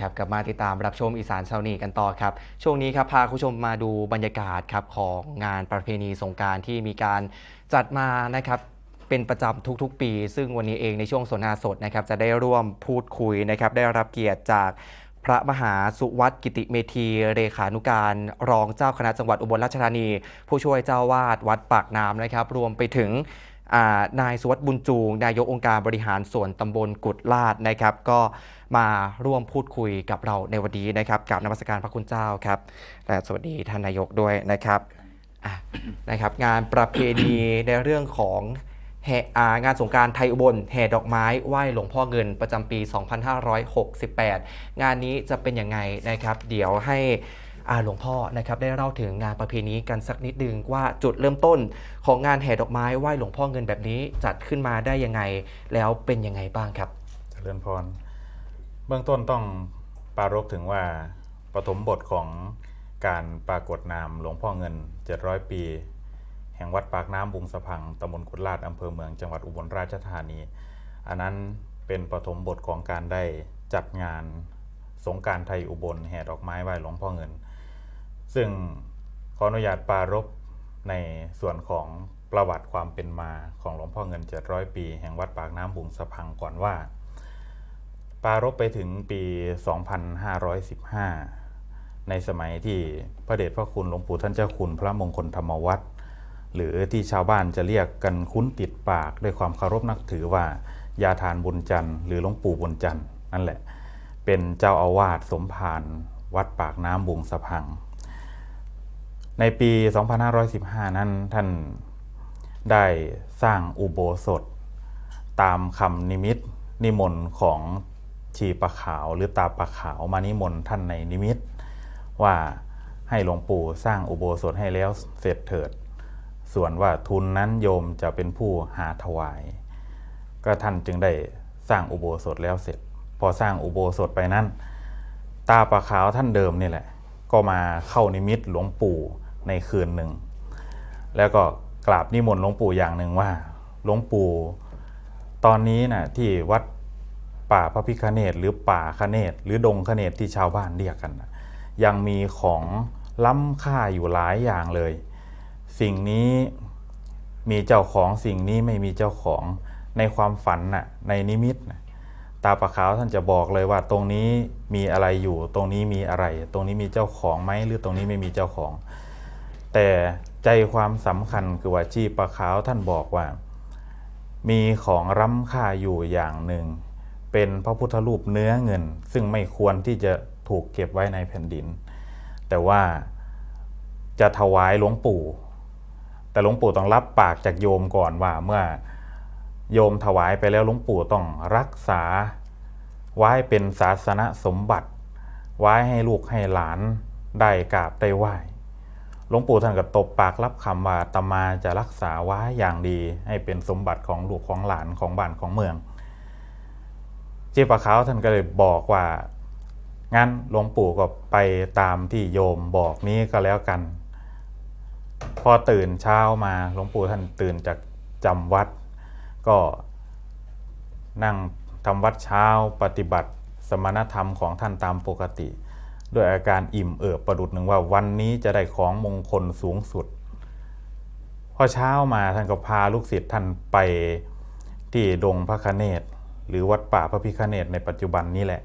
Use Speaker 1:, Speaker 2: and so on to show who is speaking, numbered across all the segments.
Speaker 1: ครับกลับมาติดตามรับชมอีสานเช้านี้กันต่อครับ ช่วงนี้ครับพาคุณผู้ชมมาดูบรรยากาศครับของงานประเพณีสงการที่มีการจัดมานะครับเป็นประจำทุกๆ ปี ซึ่งวันนี้เองในช่วงสนทนาสดนะครับจะได้ร่วมพูดคุยนะครับได้รับเกียรติจากพระมหาสุวัตกิติเมธีเรขานุการ รองเจ้าคณะจังหวัดอุบลราชธานี ผู้ช่วยเจ้าวาดวัดปากน้ำนะครับ รวมไปถึง นายสุวัสดิ์บุญจูง นายกองค์การบริหารส่วนตำบลกุดลาดนะครับ ก็มาร่วมพูดคุยกับเราในวันนี้นะครับกับนมัสการพระคุณเจ้าครับ และสวัสดีท่านนายกด้วยนะครับนะครับ งานประเพณีในเรื่องของแห่งานสงการไทยอุบลแห่ดอกไม้ไหว้หลวงพ่อเงินประจำปี 2568 งานนี้จะเป็นยังไงนะครับ เดี๋ยวให้ หลวงพ่อนะครับได้เล่าถึงงานประเพณีกันสักนิดนึงว่าจุดเริ่มต้นของงานแห่ดอกไม้ไหว้หลวงพ่อเงินแบบนี้จัดขึ้นมาได้ยังไง แล้วเป็นยังไงบ้างครับ
Speaker 2: เจริญพร เบื้องต้นต้องปรารภถึงว่าปฐมบทของการปรากฏนามหลวงพ่อเงิน 700 ปี แห่งวัดปากน้ำบุงสะพังตำบลกุดลาดอำเภอเมืองจังหวัดอุบลราชธานี อันนั้นเป็นปฐมบทของการได้จัดงานสงการไทยอุบลแห่ดอกไม้ไหว้หลวงพ่อเงิน ซึ่งขออนุญาตปารภในส่วนของประวัติความเป็นมาของหลวงพ่อเงิน700ปี แห่งวัดปากน้ำบุงสะพังก่อนว่า ปารภไปถึงปี 2515 ในสมัยที่พระเดชพระคุณหลวงปู่ท่านเจ้าคุณพระมงคลธรรมวัตรหรือที่ชาวบ้านจะเรียกกันคุ้นติดปากด้วยความเคารพนับถือว่ายาทานบุญจันทร์หรือหลวงปู่บุญจันทร์นั่นแหละ เป็นเจ้าอาวาสสมภารวัดปากน้ำบุงสะพัง ในปี 2515 นั้นท่านได้สร้างอุโบสถ ตามคำนิมิตนิมนต์ของชีปะขาวหรือตาปะขาวมานิมนต์ท่านในนิมิต ว่าให้หลวงปู่สร้างอุโบสถให้แล้วเสร็จเถิด ส่วนว่าทุนนั้นโยมจะเป็นผู้หาถวาย ก็ท่านจึงได้สร้างอุโบสถแล้วเสร็จ พอสร้างอุโบสถไปนั้น ตาปะขาวท่านเดิมนี่แหละ ก็มาเข้านิมิตหลวงปู่ ในคืนหนึ่ง แล้วก็กราบนิมนต์หลวงปู่อย่างหนึ่งว่าหลวงปู่ตอนนี้นะที่วัดป่าพระพิคเนตหรือป่าคเนตหรือดงคเนตที่ชาวบ้านเรียกกันนะยังมีของล้ำค่าอยู่หลายอย่างเลย สิ่งนี้มีเจ้าของสิ่งนี้ไม่มีเจ้าของในความฝันน่ะในนิมิตนะตาประขาวท่านจะบอกเลยว่าตรงนี้มีอะไรอยู่ ตรงนี้มีอะไร ตรงนี้มีเจ้าของไหมหรือตรงนี้ไม่มีเจ้าของ แต่ใจความสำคัญคือว่าชีปะขาวท่านบอกว่า มีของร้ำค่าอยู่อย่างหนึ่ง เป็นพระพุทธรูปเนื้อเงิน ซึ่งไม่ควรที่จะถูกเก็บไว้ในแผ่นดิน แต่ว่าจะถวายหลวงปู่ แต่หลวงปู่ต้องรับปากจากโยมก่อนว่าเมื่อโยมถวายไปแล้วหลวงปู่ต้องรักษา ไว้เป็นศาสนสมบัติ ไว้ให้ลูกให้หลานได้กราบได้ไหว้ หลวงปู่ท่านก็ตบปากรับคำว่าอาตมาจะรักษาไว้อย่างดี ให้เป็นสมบัติของลูกของหลานของบ้านของเมือง เจ้าปะขาวท่านก็เลยบอกว่างั้นหลวงปู่ก็ไปตามที่โยมบอกนี้ก็แล้วกัน พอตื่นเช้ามาหลวงปู่ท่านตื่นจากจำวัด ก็นั่งทำวัดเช้าปฏิบัติสมณธรรมของท่านตามปกติ ด้วยอาการอิ่มเอิบประดุดหนึ่งว่าวันนี้จะได้ของมงคลสูงสุด พอเช้ามาท่านก็พาลูกศิษย์ท่านไปที่ดงพระคเนศหรือวัดป่าพระพิคเนศในปัจจุบันนี้แหละ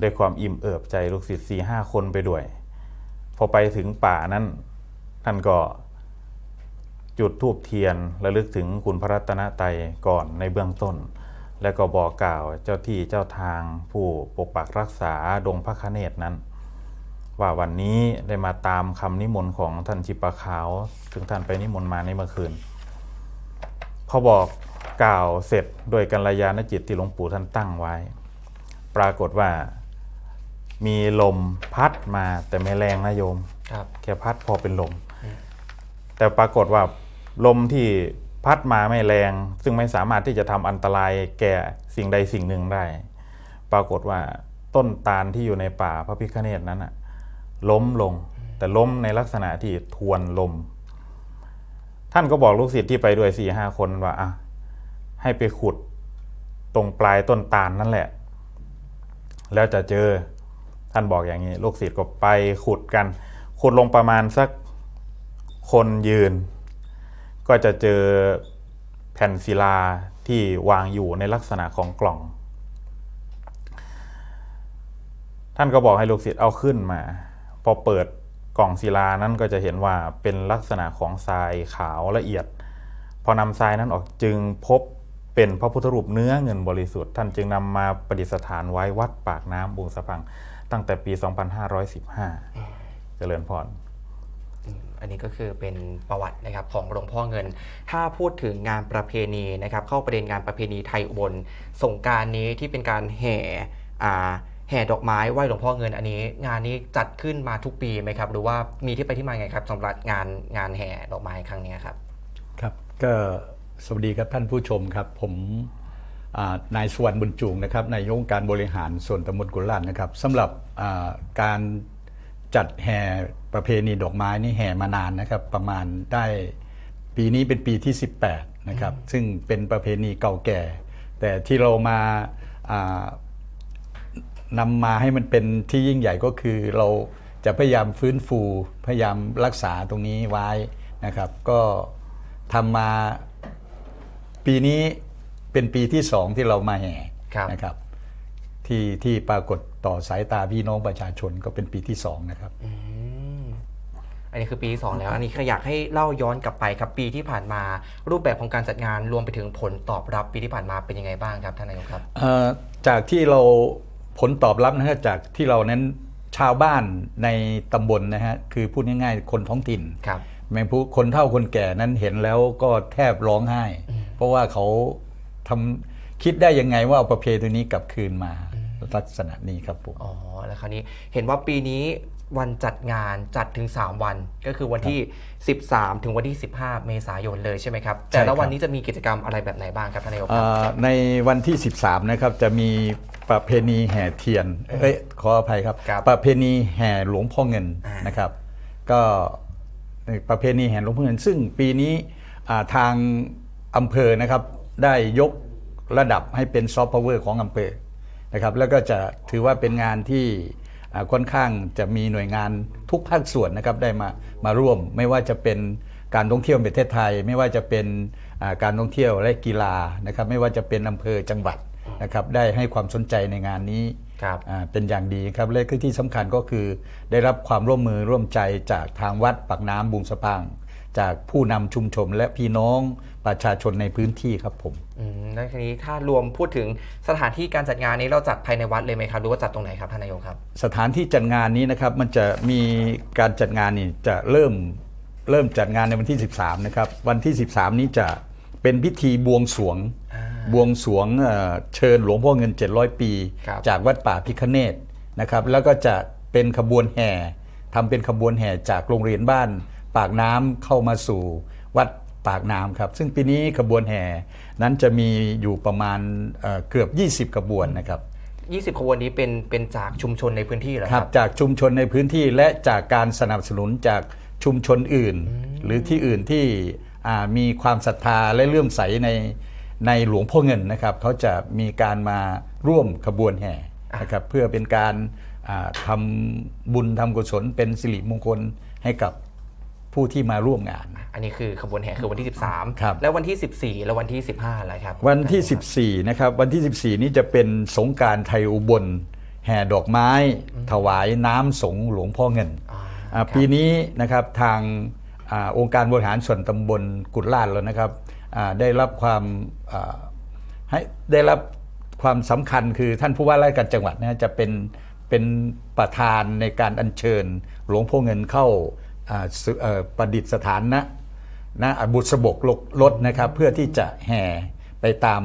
Speaker 2: ด้วยความอิ่มเอิบใจลูกศิษย์สี่ห้าคนไปด้วย พอไปถึงป่านั้นท่านก็จุดธูปเทียนระลึกถึงคุณพระรัตนตรัยก่อนในเบื้องต้น แล้วก็บอกกล่าวเจ้าที่เจ้าทางผู้ปกปักรักษาดงพระคเนศนั้น ว่าวันนี้ได้มาตามคำนิมนต์ของท่านชิปะขาวซึ่งท่านไปนิมนต์มาในเมื่อคืนพอบอกกล่าวเสร็จโดยกัลยาณจิตที่หลวงปู่ท่านตั้งไว้ ปรากฏว่ามีลมพัดมาแต่ไม่แรงนะโยม
Speaker 1: ครับ
Speaker 2: แค่พัดพอเป็นลม แต่ปรากฏว่าลมที่ พัดมาไม่แรง ซึ่งไม่สามารถที่จะทำอันตรายแก่สิ่งใดสิ่งหนึ่งได้ ปรากฏว่าต้นตาลที่อยู่ในป่าพระพิฆเนศนั้นน่ะล้มลง แต่ล้มในลักษณะที่ทวนลม ท่านก็บอกลูกศิษย์ที่ไปด้วยสี่ห้าคนว่าอะให้ไปขุดตรงปลายต้นตาลนั่นแหละ แล้วจะเจอท่านบอกอย่างนี้ลูกศิษย์ก็ไปขุดกัน ขุดลงประมาณสักคนยืน ก็จะเจอแผ่นศิลาที่วางอยู่ในลักษณะของกล่อง ท่านก็บอกให้ลูกศิษย์เอาขึ้นมา พอเปิดกล่องศิลานั้นก็จะเห็นว่าเป็นลักษณะของทรายขาวละเอียด พอนำทรายนั้นออกจึงพบเป็นพระพุทธรูปเนื้อเงินบริสุทธิ์ ท่านจึงนำมาประดิษฐานไว้วัดปากน้ำบุงสะพัง ตั้งแต่ปี 2515 เจริญพร
Speaker 1: อันนี้ก็คือเป็นประวัตินะครับของหลวงพ่อเงิน ถ้าพูดถึงงานประเพณีนะครับ เข้าประเด็นงานประเพณีไทยอุบลสงการนี้ที่เป็นการแห่แห่ดอกไม้ไหว้หลวงพ่อเงินอันนี้ งานนี้จัดขึ้นมาทุกปีไหมครับ หรือว่ามีที่ไปที่มาไงครับสำหรับงานงานแห่ดอกไม้ครั้งนี้ครับ
Speaker 3: ครับก็สวัสดีครับท่านผู้ชมครับ ผมนายสวรรณบุญจูงนะครับนายกองค์การบริหารส่วนตำบลกุลาดนะครับสำหรับการ จัดแห่ประเพณีดอกไม้นี่แห่มานานนะครับ ประมาณได้ปีนี้เป็นปีที่ 18 นะครับ ซึ่งเป็นประเพณีเก่าแก่ แต่ที่เรามาอ่านำมาให้มันเป็นที่ยิ่งใหญ่ก็คือเราจะพยายามฟื้นฟู พยายามรักษาตรงนี้ไว้นะครับ ก็ทำมาปีนี้เป็นปีที่สองที่เรามาแห่
Speaker 1: ครับ
Speaker 3: นะครับ ที่ที่ปรากฏต่อสายตาพี่น้องประชาชนก็เป็นปีที่สองนะครับ
Speaker 1: อืมอันนี้คือปีที่สองแล้ว อันนี้ก็อยากให้เล่าย้อนกลับไปครับปีที่ผ่านมา รูปแบบของการจัดงานรวมไปถึงผลตอบรับปีที่ผ่านมาเป็นยังไงบ้างครับท่านนายกครับ
Speaker 3: เอ่อจากที่เราผลตอบรับนะฮะจากที่เรานั้นชาวบ้านในตำบลนะฮะคือพูดง่ายๆ คนท้องถิ่น
Speaker 1: ครับ
Speaker 3: แมงผู้คนเฒ่าคนแก่นั้นเห็นแล้วก็แทบร้องไห้ เพราะว่าเขาทำคิดได้ยังไงว่าเอาประเพณีนี้กลับคืนมา ลักษณะนี้ครับผม
Speaker 1: อ๋อแล้วคราวนี้เห็นว่าปีนี้วันจัดงานจัดถึง 3 วัน ก็คือวันที่ 13 ถึงวันที่ 15 เมษายนเลยใช่ไหมครับแต่
Speaker 3: ใช่ครั
Speaker 1: ละ
Speaker 3: บ
Speaker 1: วันนี้จะมีกิจกรรมอะไรแบบไหนบ้างครับท่านนายกค
Speaker 3: เอ่
Speaker 1: รับ
Speaker 3: อในวันที่ 13 นะครับจะมีประเพณีแห่เทียนเอ้ยขออภัยครับ
Speaker 1: ครับ
Speaker 3: ประเพณีแห่หลวงพ่อเงิน
Speaker 1: อ่าน
Speaker 3: นะครับ ก็ในประเพณีแห่หลวงพ่อเงิน ซึ่งปีนี้อ่าทางอำเภอนะครับได้ยกระดับให้เป็นซอฟต์พาวเวอร์ของอำเภอ นะครับแล้วก็จะถือว่าเป็นงานที่อ่าค่อนข้างจะมีหน่วยงานทุกภาคส่วนนะครับได้มามาร่วม ไม่ว่าจะเป็นการท่องเที่ยวแห่งประเทศไทย ไม่ว่าจะเป็นอ่าการท่องเที่ยวและกีฬานะครับไม่ว่าจะเป็นอำเภอจังหวัดนะครับได้ให้ความสนใจในงานนี้
Speaker 1: ครับ
Speaker 3: อ่าเป็นอย่างดีครับและที่สำคัญก็คือได้รับความร่วมมือร่วมใจจากทางวัดปากน้ำบุงสะพัง จากผู้นำชุมชนและพี่น้องประชาชนในพื้นที่ครับผม
Speaker 1: อืมแล้วทีนี้ถ้ารวมพูดถึงสถานที่การจัดงานนี้เราจัดภายในวัดเลยไหมครับหรือว่าจัดตรงไหนครับท่านนายกครับ
Speaker 3: สถานที่จัดงานนี้นะครับมันจะมีการจัดงานนี่จะเริ่มเริ่มจัดงานในวันที่ 13 นะครับ วันที่ 13 นี้จะเป็นพิธีบวงสรวง
Speaker 1: อ่า
Speaker 3: บวงสรวงเอ่อเชิญหลวงพ่อเงิน 700 ปี
Speaker 1: ครับ
Speaker 3: จากวัดป่าพิคเนตนะครับแล้วก็จะเป็นขบวนแห่ทำเป็นขบวนแห่จากโรงเรียนบ้าน ปากน้ำเข้ามาสู่วัดปากน้ำครับ ซึ่งปีนี้ขบวนแห่นั้นจะมีอยู่ประมาณเอ่อเกือบ 20 ขบวนนะครับ
Speaker 1: 20 ขบวนนี้เป็นเป็นจากชุมชนในพื้นที่เหรอ
Speaker 3: ค
Speaker 1: ค
Speaker 3: รั
Speaker 1: รั
Speaker 3: บบจากชุมชนในพื้นที่และจากการสนับสนุนจากชุมชนอื่น หรือที่อื่นที่อ่ามีความศรัทธาและเลื่อมใสในในหลวงพ่อเงินนะครับ เขาจะมีการมาร่วมขบวนแห่นะครับเพื่อเป็นการอ่าทำบุญทำกุศลเป็นสิริมงคลให้กับ ผู้ที่มาร่วมงาน
Speaker 1: อันนี้คือขบวนแห่คือวันที่ 13
Speaker 3: ครับ
Speaker 1: แล้ววันที่ 14 แล้ววันที่ 15อะไรครับ
Speaker 3: วันที่ 14 นะครับ วันที่ 14 นี้จะเป็นสงกรารไทยอุบล แห่ดอกไม้ ถวายน้ำสงหลวงพ่อเงิน
Speaker 1: อ่า
Speaker 3: อ่า
Speaker 1: ครับ
Speaker 3: ปีนี้นะครับทางอาองค์การบริหารส่วนตำบลกุฎลาดแล้วนะครับอ่าได้รับความอ่าให้ได้รับความสำคัญคือท่านผู้ว่าราชการจังหวัดนะฮะจะเป็นเป็นประธานในการอัญเชิญหลวงพ่อเงินเข้าอ่าสุเอ่อ ประดิษฐานนะนะบุษบกลกรถนะครับ เพื่อที่จะแห่ไปตาม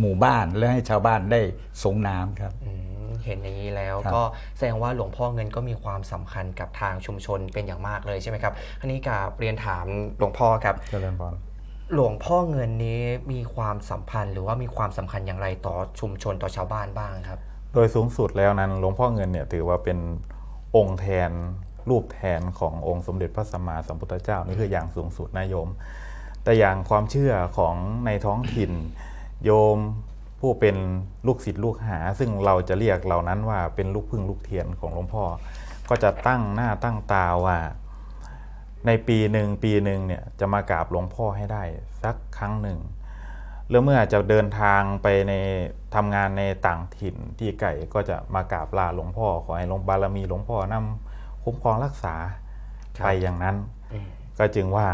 Speaker 3: หมู่บ้านและให้ชาวบ้านได้สงน้ำครับ
Speaker 1: อืมเห็นอย่างนี้แล้ว
Speaker 3: ครับ
Speaker 1: ก็แสดงว่าหลวงพ่อเงินก็มีความสำคัญกับทางชุมชนเป็นอย่างมากเลยใช่ไหมครับทีนี้กับเรียนถามหลวงพ่อครับ
Speaker 2: เจริญพร
Speaker 1: หลวงพ่อเงินนี้มีความสัมพันธ์ หรือว่ามีความสำคัญอย่างไรต่อชุมชนต่อชาวบ้านบ้างครับ
Speaker 2: โดยสูงสุดแล้วนั้นหลวงพ่อเงินเนี่ยถือว่าเป็นองค์แทน รูปแทนขององค์สมเด็จพระสัมมาสัมพุทธเจ้านี่คืออย่างสูงสุดนะโยม แต่อย่างความเชื่อของในท้องถิ่น โยมผู้เป็นลูกศิษย์ลูกหา ซึ่งเราจะเรียกเหล่านั้นว่าเป็นลูกพึ่งลูกเทียนของหลวงพ่อ ก็จะตั้งหน้าตั้งตาว่า ในปีหนึ่งปีหนึ่งเนี่ยจะมากราบหลวงพ่อให้ได้สักครั้งหนึ่งแล้วเมื่อจะเดินทางไปในทำงานในต่างถิ่นที่ไก่ก็จะมากราบลาหลวงพ่อขอให้หลวงบารมีหลวงพ่อนำ คุ้มครองรักษา
Speaker 1: ครับ
Speaker 2: ไปอย่างนั้น
Speaker 1: อืม
Speaker 2: ก็จึงว่า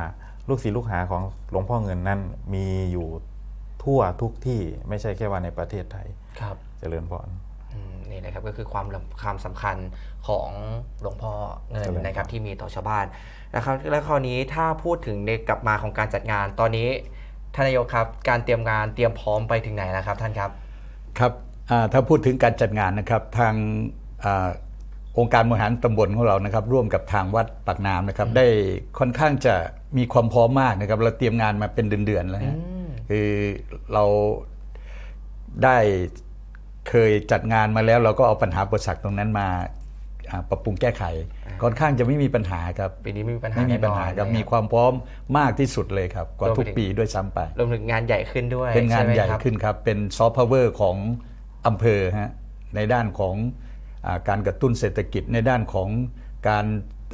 Speaker 2: ลูกศิษย์ลูกหาของหลวงพ่อเงินนั้นมีอยู่ทั่วทุกที่ไม่ใช่แค่ว่าในประเทศไทย
Speaker 1: ครับ
Speaker 2: เจริญพร
Speaker 1: อืมนี่นะครับก็คือความความสำคัญของหลวงพ่อเงิน
Speaker 2: เจริญพร
Speaker 1: นะครับที่มีต่อชาวบ้านนะครับแล้วคราวนี้ถ้าพูดถึงในกลับมาของการจัดงานตอนนี้ท่านนายกครับ การเตรียมงานเตรียมพร้อมไปถึงไหนแล้วครับท่านครับ
Speaker 3: ครับอ่าถ้าพูดถึงการจัดงานนะครับทาง อาองค์การบริหารตำบลของเรานะครับ ร่วมกับทางวัดปากน้ำนะครับ ได้ค่อนข้างจะมีความพร้อมมากนะครับ เราเตรียมงานมาเป็นเดือนๆแล้วฮะ
Speaker 1: อืม
Speaker 3: คือเราได้เคยจัดงานมาแล้ว เราก็เอาปัญหาอุปสรรคตรงนั้นมาอ่าปรับปรุงแก้ไข ค่อนข้างจะไม่มีปัญหาครับ
Speaker 1: ปีนี้ไม่มีปัญหา
Speaker 3: ไม่มีปัญหา
Speaker 1: แน่นอน
Speaker 3: ครับ
Speaker 1: นะ
Speaker 3: มีความพร้อมมากที่สุดเลยครับ กว่าร
Speaker 1: วมไป
Speaker 3: ทุก
Speaker 1: ถึง
Speaker 3: ปีด้วยซ้ำไป
Speaker 1: รวมถึงงานใหญ่ขึ้นด้วย
Speaker 3: เป็นงาน
Speaker 1: ช่ไม
Speaker 3: ใหญ่
Speaker 1: ครับ
Speaker 3: ขึ้นครับ เป็นซอฟต์พาวเวอร์ของอำเภอฮะในด้านของอา การกระตุ้นเศรษฐกิจในด้านของการ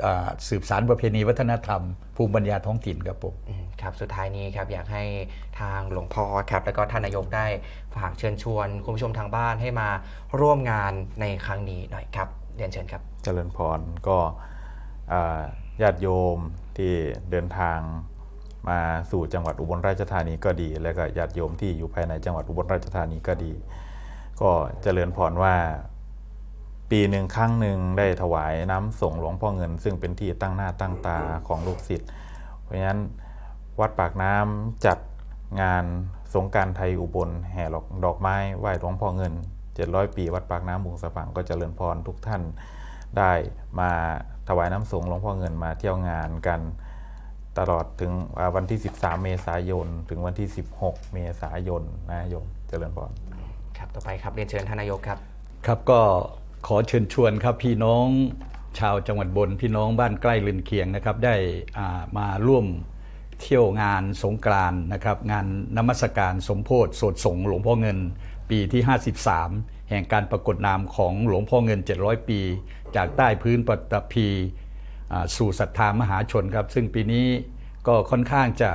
Speaker 3: อ่าสืบสารประเพณีวัฒนธรรม ภูมิปัญญาท้องถิ่นครับผม
Speaker 1: อืมครับสุดท้ายนี้ครับอยากให้ทางหลวงพ่อครับแล้วก็ท่านนายกได้ฝากเชิญชวนคุณผู้ชมทางบ้านให้มาร่วมงานในครั้งนี้หน่อยครับเรียนเชิญครับ
Speaker 2: เจริญพรก็อ่าญาติโยมที่เดินทางมาสู่จังหวัดอุบลราชธานีก็ดี และก็ญาติโยมที่อยู่ภายในจังหวัดอุบลราชธานีก็ดี ก็เจริญพรว่า ปีหนึ่งครั้งหนึ่งได้ถวายน้ำส่งหลวงพ่อเงิน ซึ่งเป็นที่ตั้งหน้าตั้งตาของลูกศิษย์ เพราะฉะนั้นวัดปากน้ำจัดงานสงกรารไทยอุบลแห่ดอกดอกไม้ไหว้หลวงพ่อเงิน 700 ปีวัดปากน้ำบุงสะพังก็เจริญพรทุกท่านได้มาถวายน้ำสงฆ์หลวงพ่อเงินมาเที่ยวงานกันตลอดถึงอ่าวันที่ 13 เมษายน ถึงวันที่ 16 เมษายนนะโยมเจริญพร
Speaker 1: ครับต่อไปครับเรียนเชิญท่านนายกครับ
Speaker 3: ครับก็ ขอเชิญชวนครับพี่น้องชาวจังหวัดบนพี่น้องบ้านใกล้เรือนเคียงนะครับ ได้ามาร่วมเที่ยวงานสงกรานนะครับ งานนมัสการสมโพธิโสดสงหลวงพ่อเงิน ปีที่ 53 แห่งการปรากฏนามของหลวงพ่อเงิน 700 ปี จากใต้พื้นปฐพีสู่ศรัทธามหาชนครับ ซึ่งปีนี้ก็ค่อนข้างจะ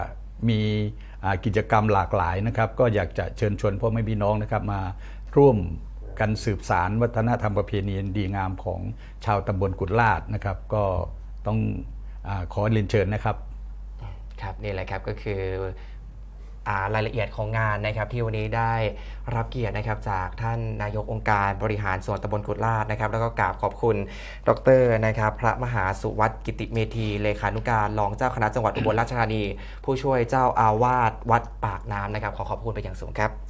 Speaker 3: มีกิจกรรมหลากหลายนะครับ ก็อยากจะเชิญชวนพ่อแม่พี่น้องนะครับมาร่วม การสืบสารวัฒนธรรมประเพณีดีงามของชาวตำบลกุฎลาดนะครับ ก็ต้องอขอเรียนเชิญนะครับ
Speaker 1: ครับนี่แหละครับก็คือารายละเอียดของงานนะครับที่วันนี้ได้รับเกียรตินะครับจากท่านนายกองค์การบริหารส่วนตำบลกุฎลาดนะครับ แล้วก็กราบขอบคุณดรนะครับพระมหาสุวัตกิติเมธีเลขานุการรองเจ้าคณะจังหวัดอุบลราชธานี ผู้ช่วยเจ้าอาวาสวัดปากน้ำนะครับ ขอขอบคุณไปอย่างสูงครับ